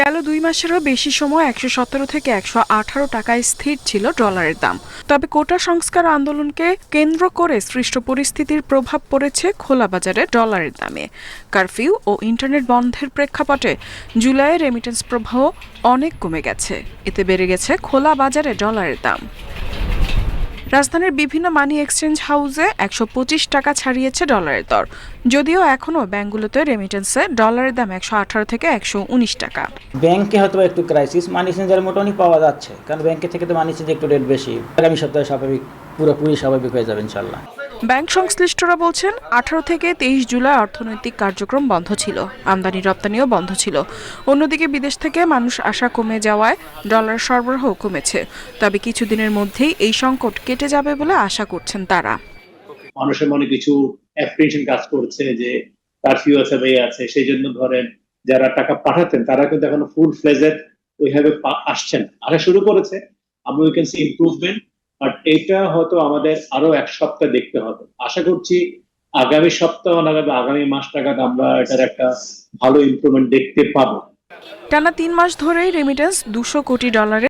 গেল দুই মাসেরও বেশি সময় একশো সতেরো থেকে একশো আঠারো টাকায় স্থির ছিল ডলারের দাম। তবে কোটা সংস্কার আন্দোলনকে কেন্দ্র করে সৃষ্ট পরিস্থিতির প্রভাব পড়েছে খোলা বাজারে ডলারের দামে। কারফিউ ও ইন্টারনেট বন্ধের প্রেক্ষাপটে জুলাইয়ের রেমিটেন্স প্রবাহ অনেক কমে গেছে। এতে বেড়ে গেছে খোলা বাজারে ডলারের দাম। রাজধানীর বিভিন্ন মানি এক্সচেঞ্জ হাউসে একশো পঁচিশ টাকা ছাড়িয়েছে ডলারের দর। যদিও এখনও ব্যাংকগুলোতে রেমিটেন্সে ডলারের দাম একশো আঠারো থেকে একশো উনিশ টাকা। ব্যাংকে হয়তো একটু ক্রাইসিস মানি চেঞ্জার মোটামুটি পাওয়া যাচ্ছে। কারণ ব্যাংকে থেকে তো মানি চেঞ্জ একটু রেট বেশি। আগামী সপ্তাহে স্বাভাবিক, পুরোপুরি স্বাভাবিক হয়ে যাবে ইনশাল্লাহ। ব্যাংক সংশ্লিষ্টরা বলছেন, আঠারো থেকে তেইশ জুলাই অর্থনৈতিক কার্যক্রম বন্ধ ছিল, আমদানি রপ্তানিও বন্ধ ছিল। অন্যদিকে বিদেশ থেকে মানুষ আসা কমে যাওয়ায় ডলার সরবরাহ কমেছে। তবে কিছুদিনের মধ্যেই এই সংকট কেটে যাবে বলে আশা করছেন তারা। মানুষের মনে কিছু অ্যাপ্রিহেশন কাজ করছে যে কারফিউ আছে বা ইয়ে আছে, সেই জন্য ধরেন যারা টাকা পাঠাতেন, তারা কিন্তু এখনও ফুল ফ্লেজের ওইভাবে আসছেন আসা শুরু করেছে আমি we can see improvement but এটা হয়তো আমাদের আরও এক সপ্তাহ দেখতে হবে। আশা করছি আগামী সপ্তাহ নাগাদ আগামী মাস নাগাদ আমরা এটার একটা ভালো ইমপ্রুভমেন্ট দেখতে পাবো। টানা তিন মাস ধরেই রেমিটেন্স দুশো কোটি ডলারে